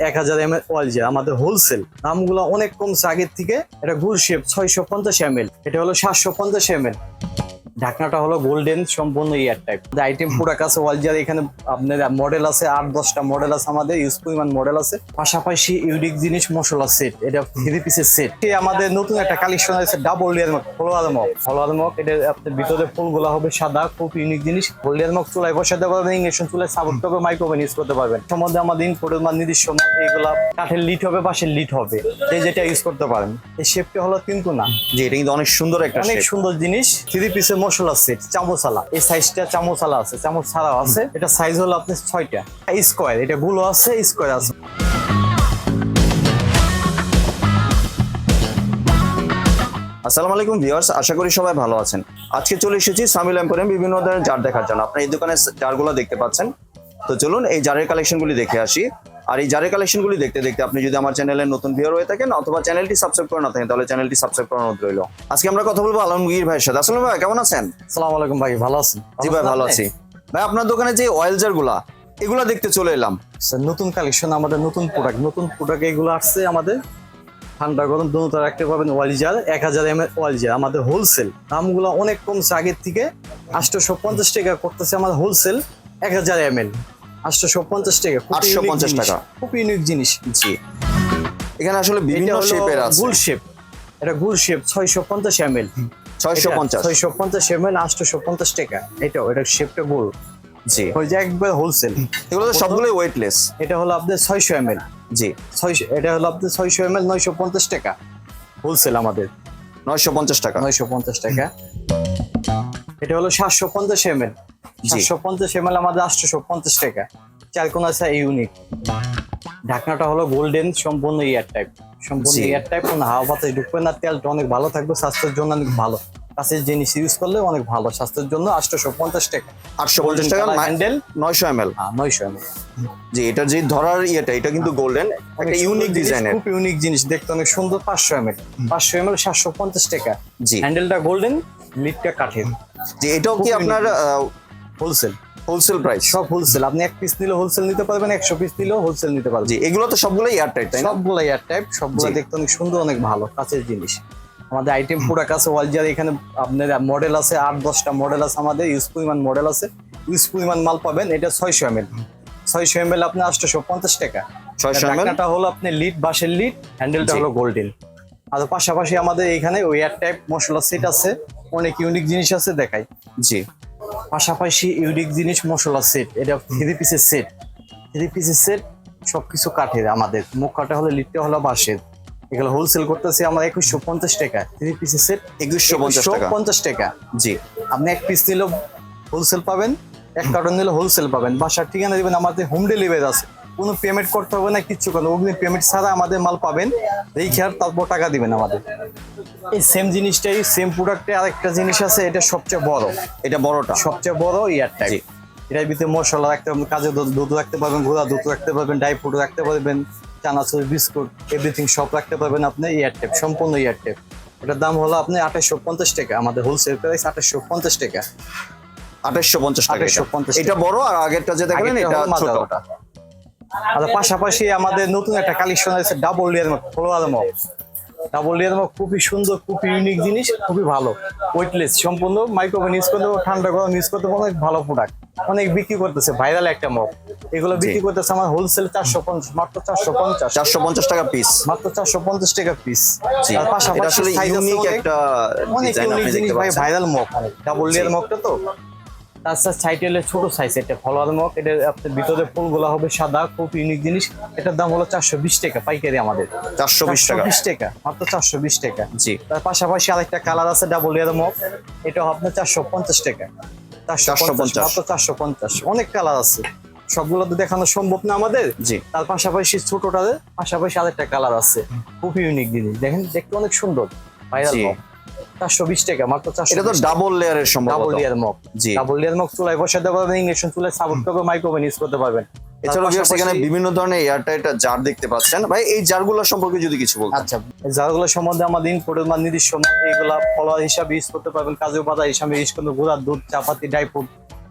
এক হাজার M L oil যে আমাদের হোলসেল দামগুলো অনেক কমছে আগের থেকে, এটা গুল শেপ ছয়শো পঞ্চাশ এম এটা হলো সাতশো পঞ্চাশ এম ঢাকনাটা হলো গোল্ডেন সম্পূর্ণ ইয়ার টাইপ আইটেম পুরো কাছে ওয়াল জার এখানে আপনার মডেল আছে আট দশটা মডেল আছে আমাদের ইউজ পরিমাণ মডেল আছে। পাশাপাশি ইউনিক জিনিস মশলা সেট এটা থ্রি পিসের সেট আমাদের নতুন একটা কালেকশন আছে ডাবল লেয়ার মক ফলোয়ার মক ফলোয়ার মক এটা আপনার ভিতরে ফুলগুলো হবে সাদা খুব ইউনিক জিনিস। গোল্ডের মক চুলায় বসাতে পারবেন ইংলিশন চুলায় সাপোর্ট করবে মাইক্রোওভেন ইউজ করতে পারবেন। সম্বন্ধে আমাদের ইনপোর্টের মান নির্দিষ্ট এইগুলা কাঠের লিট হবে পাশের লিট হবে। যে যেটা ইউজ করতে পারেন। এই শেপটা হলো কিন্তু না। যে এটা কিন্তু অনেক সুন্দর একটা অনেক সুন্দর জিনিস। থ্রি পিসের মশলা সেট চামচালা। এই সাইজটা চামচালা আছে, চামচ ছাড়াও আছে। এটা সাইজ হলো আপনার ছয়টা। স্কোয়ার এটা গুলো আছে স্কোয়ার আছে। আসসালামু আলাইকুম ভিউয়ার্স আশা করি সবাই ভালো আছেন। আজকে চলে এসেছি সামিল এম্পোরিয়াম বিভিন্ন ধরনের জার দেখার জন্য। আপনারা এই দোকানে জারগুলো দেখতে পাচ্ছেন। তো চলুন এই জারের কালেকশনগুলি দেখে আসি। আর এই জারের কালেকশনগুলি দেখতে দেখতে আপনি যদি আমার চ্যানেলে নতুন ভিউয়ার হয়ে থাকেন অথবা চ্যানেলটি সাবস্ক্রাইব করে না থাকেন তাহলে চ্যানেলটি সাবস্ক্রাইব করার অনুরোধ রইল। আজকে আমরা কথা বলব আলমগীর ভাইয়ের সাথে। আসলে ভাই কেমন আছেন? সালাম আলাইকুম ভাই ভালো আছেন জি ভাই ভালো আছি। ভাই আপনার দোকানে যে অয়েল জারগুলা এগুলা দেখতে চলে এলাম। স্যার, নতুন কালেকশন আমাদের নতুন প্রোডাক্ট নতুন প্রোডাক্ট এগুলো আসছে আমাদের ঠান্ডা গরম দুটো রাখতে পাবেন অয়েল জার এক হাজার এম এল ওয়াল জার আমাদের হোলসেল দামগুলো অনেক কমছে আগের থেকে আটশোশো পঞ্চাশ টাকা করতেছে আমাদের হোলসেল এক হাজার এম এল আটশোশো পঞ্চাশ টাকা খুব 850 unique জিনিস, টাকা। খুব ইউনিক জিনিস। জি। এখানে আসলে বিভিন্ন শেপের আছে। গুল শেপ এটা গুল শেপ ছয়শো পঞ্চাশ এম এল ছয়শো পঞ্চাশ। ছয়শো পঞ্চাশ এম এল আটশোশো পঞ্চাশ টাকা। এটাও এটা শেপটা গোল। জি। ওই যে একবার হোলসেল এগুলো তো সবগুলোই ওয়েটলেস এটা হলো আপনার ছয়শো এম এল জি। ছয়শো এটা হলো আপনার ছয়শো এম এল নয়শো পঞ্চাশ টাকা। হোলসেল আমাদের। নয়শো পঞ্চাশ টাকা। নয়শো পঞ্চাশ টাকা। এটা হলো সাতশো পঞ্চাশ এম এল সাতশো পঞ্চাশ এম এল আমাদের আটশোশো পঞ্চাশ টাকা। চারকোনা আছে ইউনিক। ঢাকনাটা হলো গোল্ডেন সম্পূর্ণ ইয়ার টাইপ। সম্পূর্ণ। ইয়ার টাইপ কোনো হাওয়া বাতাস ঢুকবে না তেলটা অনেক ভালো থাকবে স্বাস্থ্যের জন্য অনেক ভালো। কাছের জিনিস ইউজ করলে অনেক ভালো স্বাস্থ্যের জন্য আটশোশো পঞ্চাশ টাকা। আটশো পঞ্চাশ টাকা হ্যান্ডেল নয়শো এম এল নয়শো এম এল জি এটার যে ধরার ইয়েটা এটা কিন্তু গোল্ডেন একটা ইউনিক ডিজাইনের খুব ইউনিক জিনিস দেখতে অনেক সুন্দর পাঁচশো এম এল পাঁচশো এম এল সাতশো পঞ্চাশ টাকা। জি। হ্যান্ডেলটা গোল্ডেন লিডটা কাঠের। যে এটাও কি আপনার হোলসেল হোলসেল প্রাইস সব হোলসেল আপনি এক পিস নিলে হোলসেল নিতে পারবেন একশো পিস নিলেও হোলসেল নিতে পারবেন। জি এগুলো তো সবগুলো এয়ার টাইট তাই না? সবগুলো এয়ার টাইপ সবগুলো। দেখতে অনেক সুন্দর অনেক ভালো কাছের জিনিস। আমাদের আইটেম পুরো কাছে ওয়াল জার এখানে আপনার মডেল আছে আট দশটা মডেল আছে আমাদের ইউজ পরিমাণ মডেল আছে। ইউজ পরিমাণ মাল পাবেন এটা ছয়শো এম এল ছয়শো এম এল আপনার আটশোশো পঞ্চাশ টাকা। ছয়শো এম এল হলো আপনার লিড বাঁশের লিড হ্যান্ডেলটা। হলো গোল্ডেন আর পাশাপাশি আমাদের এখানে ওই এয়ার টাইপ মশলা সেট আছে অনেক ইউনিক জিনিস আছে দেখাই। জি। পাশাপাশি ইউনিক জিনিস মশলা সেট এটা থ্রি পিসের সেট থ্রি পিসের সেট সবকিছু কাঠের আমাদের মুখ কাটা হলে লিটটা হলো বাঁশের এগুলো হোলসেল করতেছি আমরা একুশশো পঞ্চাশ টাকা। থ্রি পিসের সেট একুশশো পঞ্চাশ টাকা। জি। আপনি এক পিস নিলেও হোলসেল পাবেন এক কার্টন নিলে হোলসেল পাবেন। বাসার ঠিকানা দেবেন আমাদের হোম ডেলিভারি আছে। কোনো পেমেন্ট করতে হবে না কিচ্ছু কোনো অগ্নি পেমেন্ট ছাড়া আমাদের মাল পাবেন। রেখে আর তারপর টাকা দিবেন আমাদের। এই সেম জিনিসটাই সেম প্রোডাক্টে আরেকটা জিনিস আছে এটা সবচেয়ে বড়। এটা বড়টা। সবচেয়ে বড় ইয়ার জি। এটার ভিতরে মশলা রাখতে পারবেন কাজে দুধ- রাখতে পারবেন ঘোড়া দুধ রাখতে পারবেন ড্রাই ফ্রুট রাখতে পারবেন চানাচুর বিস্কুট এভরিথিং সব রাখতে পারবেন আপনি ইয়ার টাইপ সম্পূর্ণ ইয়ার টাইপ এটার দাম হলো আপনি আঠাশশো পঞ্চাশ টাকা আমাদের হোলসেল প্রাইস আঠাশশো পঞ্চাশ টাকা। আঠাশশো পঞ্চাশ এটা। 2850 এটা বড় আর আগেরটা যে দেখলেন এটা হলো ছোট মাদারটা। আর পাশাপাশি আমাদের নতুন একটা কালেকশন আছে double layer mug flower mug double layer mug খুবই সুন্দর খুবই ইউনিক জিনিস খুবই ভালো। ওয়েটলেস সম্পূর্ণ মাইক্রোওভেন ইউজ করতে ঠান্ডা গরম ইউজ করতে অনেক ভালো প্রোডাক্ট অনেক বিক্রি করতেছে ভাইরাল একটা মগ এগুলো বিক্রি করতেছে আমার হোলসেল চারশো পঞ্চাশ মাত্র চারশো পঞ্চাশ। চারশো পঞ্চাশ টাকা পিস মাত্র চারশো পঞ্চাশ টাকা পিস পাশাপাশি। একটা অনেক ইউনিক জিনিস ভাই ভাইরাল মগ ডাবল লেয়ার। মগটা তো? তাছাড়া সাইড হলে ছোট সাইজ এটা ফলোয়ার মগ এটা আপনার ভিতরে ফুলগুলো হবে সাদা খুব ইউনিক জিনিস। এটার দাম হলো চারশো বিশ টাকা পাইকারি আমাদের। চারশো বিশ টাকা। বিশ টাকা মাত্র চারশো বিশ টাকা। জি। তার পাশাপাশি আরেকটা কালার আছে ডাবল লেয়ার মগ। এটা আপনার চারশো পঞ্চাশ টাকা। চারশো 450 পঞ্চাশ। মাত্র চারশো পঞ্চাশ। অনেক কালার আছে। সবগুলো তো দেখানো সম্ভব না আমাদের। জি। তার পাশাপাশি ছোটটাতে পাশাপাশি আরেকটা কালার আছে। খুব ইউনিক জিনিস। দেখেন দেখতে অনেক সুন্দর। ভাইরাল জি। মগ চারশো বিশ টাকা মাত্র চারশো এটা তো ডাবল লেয়ারের সম্ভবত। ডাবল লেয়ার মগ জি। ডাবল লেয়ার মগ চুলায় বসাতে পারবেন ইংলিশন চুলায় সাপোর্ট করবে মাইক্রোওভেন ইউজ করতে পারবেন। এছাড়াও viewers এখানে বিভিন্ন ধরনের এয়ারটাইট জার দেখতে পাচ্ছেন। ভাই এই জারগুলো সম্পর্কে যদি কিছু বলতেন। আচ্ছা যারগুলো সম্বন্ধে আমাদের মান নির্দিষ্ট মান এইগুলা ফলোয়ার হিসাবে ইউজ করতে পারবেন কাজু পাতা হিসাবে ইউজ করতে গুঁড়ার দুধ চাপাতি ড্রাই ফ্রুট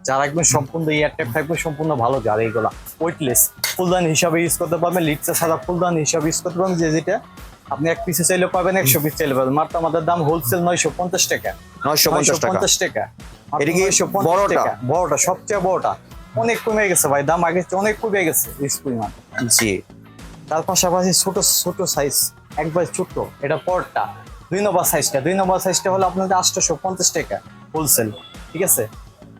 যারা একদম সম্পূর্ণ এয়ার টাইপ থাকবে সম্পূর্ণ ভালো জার এইগুলা ওয়েটলেস ফুলদানি হিসাবে ইউজ করতে পারবেন লিটসা সাদা ফুলদান হিসাবে ইউজ করতে পারবেন যে যেটা আপনি এক পিসে চাইলে পাবেন একশো পিস চাইলে পাবেন। মাত্র আমাদের দাম হোলসেল নয়শো পঞ্চাশ টাকা। নয়শো পঞ্চাশ টাকা। পঞ্চাশ টাকা। এটা কি বড়টা? বড়টা সবচেয়ে বড়টা। অনেক কমে গেছে ভাই দাম আগে অনেক কমে গেছে পরিমাণ জি। তার পাশাপাশি ছোট ছোট সাইজ একবার ছোট এটা পরটা দুই নম্বর সাইজটা দুই নম্বর সাইজটা হলো আপনাদের আটশোশো পঞ্চাশ টাকা হোলসেল ঠিক আছে?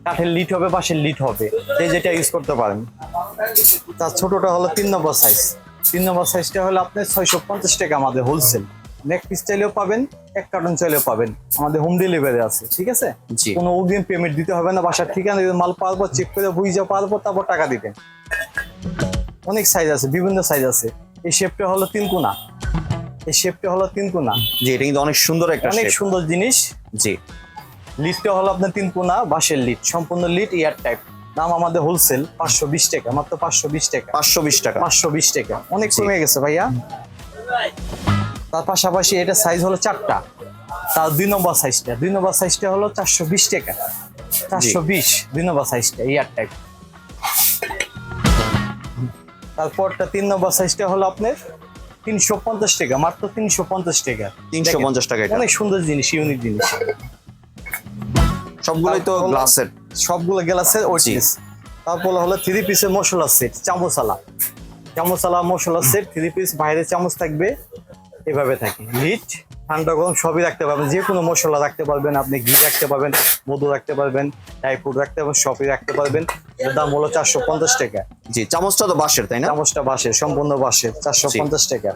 কাঠের লিট হবে বাঁশের লিট হবে। যে যেটা ইউজ করতে পারেন। তার ছোটটা হলো তিন নম্বর সাইজ তিন নম্বর সাইজটা হলো আপনার ছয়শো পঞ্চাশ টাকা আমাদের হোলসেল নেক পিস চাইলেও পাবেন এক কার্টন চাইলেও পাবেন। আমাদের হোম ডেলিভারি আছে ঠিক আছে? জি। কোনো অগ্রিম পেমেন্ট দিতে হবে না বাসার ঠিকানা মাল পাওয়ার পর চেক করে বুঝে পাওয়ার পর তারপর টাকা দিবেন। অনেক সাইজ আছে বিভিন্ন সাইজ আছে। এই শেপটা হলো তিন কোনা। এই শেপটা হলো তিন কোনা। জি এটা কিন্তু অনেক সুন্দর একটা অনেক সুন্দর জিনিস। জি। লিডটা হলো আপনার তিন কোনা বাঁশের লিড সম্পূর্ণ লিড এয়ার টাইপ দাম আমাদের হোলসেল পাঁচশো বিশ টাকা মাত্র পাঁচশো বিশ টাকা। পাঁচশো বিশ টাকা। পাঁচশো বিশ টাকা। অনেক। কমে গেছে ভাইয়া। তার পাশাপাশি এটা সাইজ হলো চারটা। তার দুই নম্বর সাইজটা দুই নম্বর সাইজটা হলো চারশো বিশ টাকা। চারশো বিশ দুই নম্বর সাইজটা এয়ার টাইপ তারপরটা তিন নম্বর সাইজটা হলো আপনার তিনশো পঞ্চাশ টাকা মাত্র তিনশো পঞ্চাশ টাকা। তিনশো পঞ্চাশ টাকা অনেক সুন্দর জিনিস ইউনিক জিনিস। সবগুলোই তো গ্লাসের সবগুলো গ্লাসের ওটিস তারপর হলো থ্রি পিসের মশলা সেট চামচালা চামচালা মশলা সেট থ্রি পিস বাইরে চামচ থাকবে এভাবে থাকে। লিট ঠান্ডা গরম সবই রাখতে পারবেন যে কোনো মশলা রাখতে পারবেন আপনি ঘি রাখতে পারবেন মধু রাখতে পারবেন ড্রাই ফ্রুট রাখতে পারবেন সবই রাখতে পারবেন। এর দাম হলো চারশো পঞ্চাশ টাকা। জি চামচটা তো বাঁশের তাই না? চামচটা বাসের সম্পূর্ণ বাসের চারশো পঞ্চাশ টাকা।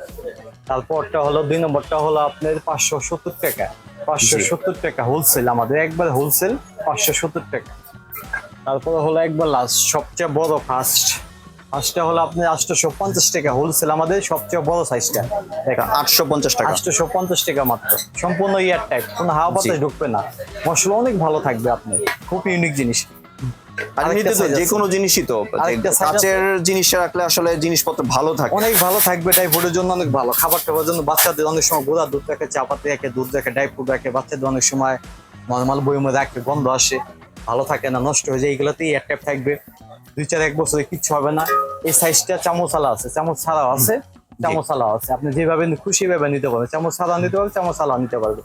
তারপরটা হলো দুই নম্বরটা হলো আপনার পাঁচশো সত্তর টাকা। পাঁচশো সত্তর টাকা হোলসেল আমাদের একবার হোলসেল পাঁচশো সত্তর টাকা। তারপরে হলো একবার লাস্ট সবচেয়ে বড় ফার্স্ট ফার্স্টটা হলো আপনার আটশোশো পঞ্চাশ টাকা হোলসেল আমাদের সবচেয়ে বড় সাইজটা দেখেন আটশো পঞ্চাশ টাকা। আটশোশো পঞ্চাশ টাকা মাত্র। সম্পূর্ণ ইয়ার টাইপ কোনো হাওয়া বাতাস ঢুকবে না। মশলা অনেক ভালো থাকবে আপনি। খুব ইউনিক জিনিস। আর তো যে। কোনো জিনিসই তো। কাচের জিনিস রাখলে আসলে জিনিসপত্র ভালো থাকে। অনেক ভালো থাকবে ড্রাই জন্য অনেক ভালো। খাবার টাবার জন্য বাচ্চাদের অনেক সময় গোড়া দুধ রাখে চাপাতি রাখে দুধ রাখে ড্রাই ফ্রুট রাখে। বাচ্চাদের অনেক সময় নর্মাল বইমে রাখে গন্ধ আসে। ভালো থাকে না নষ্ট হয়ে যায় এইগুলোতেই একটা থাকবে। দুই চার এক বছরে কিচ্ছু হবে না। এই সাইজটা চামচ আলা আছে চামচ ছাড়াও আছে চামচালাও আছে। আপনি যেভাবে খুশি ভাবে নিতে পারবেন। চামচ ছাড়াও নিতে পারবেন। চামচ আলা নিতে পারবেন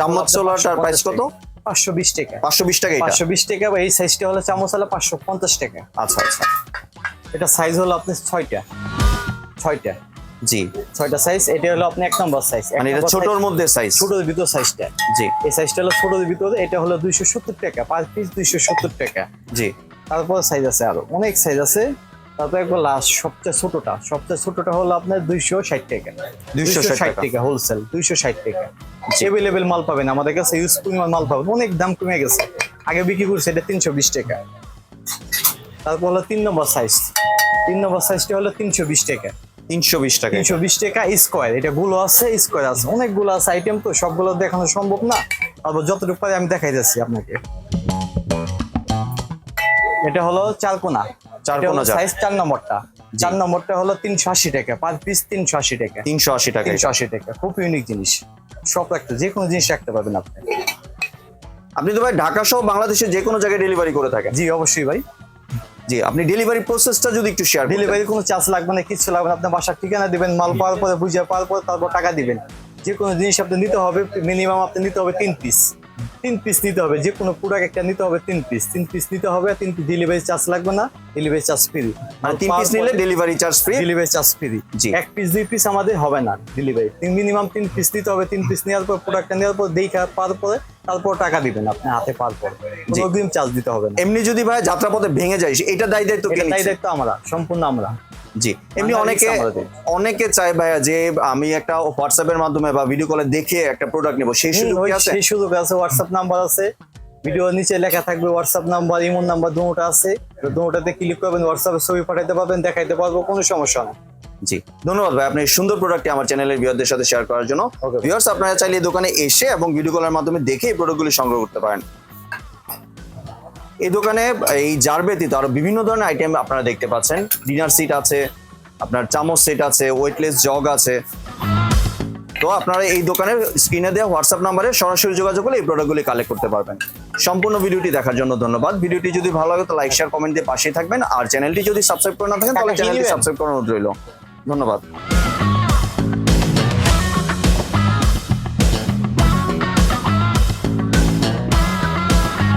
চামচ চোলাটার প্রাইস কত? পাঁচশো বিশ টাকা। পাঁচশো বিশ টাকা পাঁচশো বিশ টাকা বা এই সাইজটা হলো চামচালা পাঁচশো পঞ্চাশ টাকা। আচ্ছা আচ্ছা। এটা সাইজ হলো আপনার ছয়টা। ছয়টা। জি। ছয়টা সাইজ এটা হলো আপনি এক নম্বর সাইজ মানে এটা ছোটর মধ্যে সাইজ ছোটর ভিতর সাইজটা জি। এই সাইজটা হলো ছোটর ভিতরে এটা হলো দুইশো সত্তর টাকা পার পিস দুইশো সত্তর টাকা। জি। তারপর সাইজ আছে আরও। অনেক সাইজ আছে। তারপর একবার লাস্ট সবচেয়ে ছোটটা। সবচেয়ে ছোটটা হলো আপনার দুইশো ষাট টাকা। 260 ষাট টাকা। হোলসেল দুইশো ষাট টাকা। এভেলেবেল মাল পাবেন আমাদের কাছে ইউজ পরিমাণ মাল পাবেন। অনেক দাম কমে গেছে। আগে বিক্রি করছে এটা তিনশো বিশ টাকা। তারপর হলো তিন নম্বর সাইজ তিন নম্বর সাইজটা হলো তিনশো বিশ টাকা। তিনশো বিশ টাকা তিনশো বিশ টাকা স্কোয়ার। এটা গুলো আছে স্কোয়ার আছে। অনেকগুলো আছে আইটেম তো সবগুলো দেখানো সম্ভব না। তারপর যতটুকু পারি আমি দেখাই যাচ্ছি আপনাকে। এটা হলো চার কোনা চার সাইজ চার নম্বরটা। চার নম্বরটা হলো তিনশো আশি টাকা। পার পিস তিনশো আশি টাকা। তিনশো আশি টাকা তিনশো এটা। আশি টাকা। খুব ইউনিক জিনিস। সব রাখতে যে কোনো জিনিস রাখতে পারবেন আপনি। আপনি তো ভাই ঢাকা সহ বাংলাদেশের যে কোনো জায়গায় ডেলিভারি করে থাকেন। জি অবশ্যই ভাই। জি আপনি ডেলিভারি প্রসেসটা যদি একটু শেয়ার ডেলিভারি কোনো চার্জ লাগবে না কিছু লাগবে না আপনার বাসার ঠিকানা দিবেন মাল পাওয়ার পরে বুঝে পাওয়ার পরে তারপর টাকা দিবেন। যে কোনো জিনিস আপনি নিতে হবে মিনিমাম আপনি নিতে হবে তিন পিস তিন পিস নিতে হবে যে কোনো প্রোডাক্ট একটা নিতে হবে তিন পিস তিন পিস নিতে হবে তিন পিস ডেলিভারি চার্জ লাগবে না ডেলিভারি চার্জ ফ্রি মানে তিন পিস নিলে delivery charge free delivery charge free জি। এক পিস দুই পিস আমাদের হবে না ডেলিভারি তিন মিনিমাম তিন পিস নিতে হবে তিন পিস নেওয়ার পর প্রোডাক্টটা নেওয়ার পর দেখা পাওয়ার পরে তারপর টাকা দিবেন আপনি হাতে পার জি। অগ্রিম চার্জ দিতে হবে না। এমনি যদি ভাই যাত্রাপথে ভেঙে যায় এটা দায়ী দায়িত্ব কে এটা তাই নিচ্ছে? দায়িত্ব আমরা সম্পূর্ণ আমরা। জি। এমনি আমরা অনেকে অনেকে চায় ভাইয়া যে আমি একটা হোয়াটসঅ্যাপের মাধ্যমে বা ভিডিও কলে দেখে একটা প্রোডাক্ট নেব। সেই সুযোগ কি আছে? সেই সুযোগ আছে হোয়াটসঅ্যাপ নাম্বার আছে। ভিডিও নিচে লেখা থাকবে হোয়াটসঅ্যাপ নাম্বার ইমোন নাম্বার দুটোটা আছে। দুটোতে ক্লিক করবেন হোয়াটসঅ্যাপে ছবি পাঠাতে পারবেন দেখাইতে পারব কোনো সমস্যা না জি। ধন্যবাদ ভাই আপনি সুন্দর প্রোডাক্টটি আমার চ্যানেলের ভিউয়ারদের সাথে শেয়ার করার জন্য. ভিউয়ার্স আপনারা চাইলে এই দোকানে এসে এবং ভিডিও কলের মাধ্যমে দেখে এই প্রোডাক্টগুলি সংগ্রহ করতে পারেন। এই দোকানে এই জার ব্যতীত আরও বিভিন্ন ধরনের আইটেম আপনারা দেখতে পাচ্ছেন। ডিনার সিট আছে আপনার চামচ সেট আছে ওয়েটলেস জগ আছে। তো আপনারা এই দোকানের স্ক্রিনে দেওয়া হোয়াটসঅ্যাপ নাম্বারে সরাসরি যোগাযোগ করে এই প্রোডাক্টগুলি কালেক্ট করতে পারবেন। সম্পূর্ণ ভিডিওটি দেখার জন্য ধন্যবাদ। ভিডিওটি যদি ভালো লাগে তো লাইক শেয়ার কমেন্ট দিয়ে পাশেই থাকবেন। আর চ্যানেলটি যদি সাবস্ক্রাইব করে না থাকেন তাহলে চ্যানেলটি? সাবস্ক্রাইব করানো রইল। ধন্যবাদ।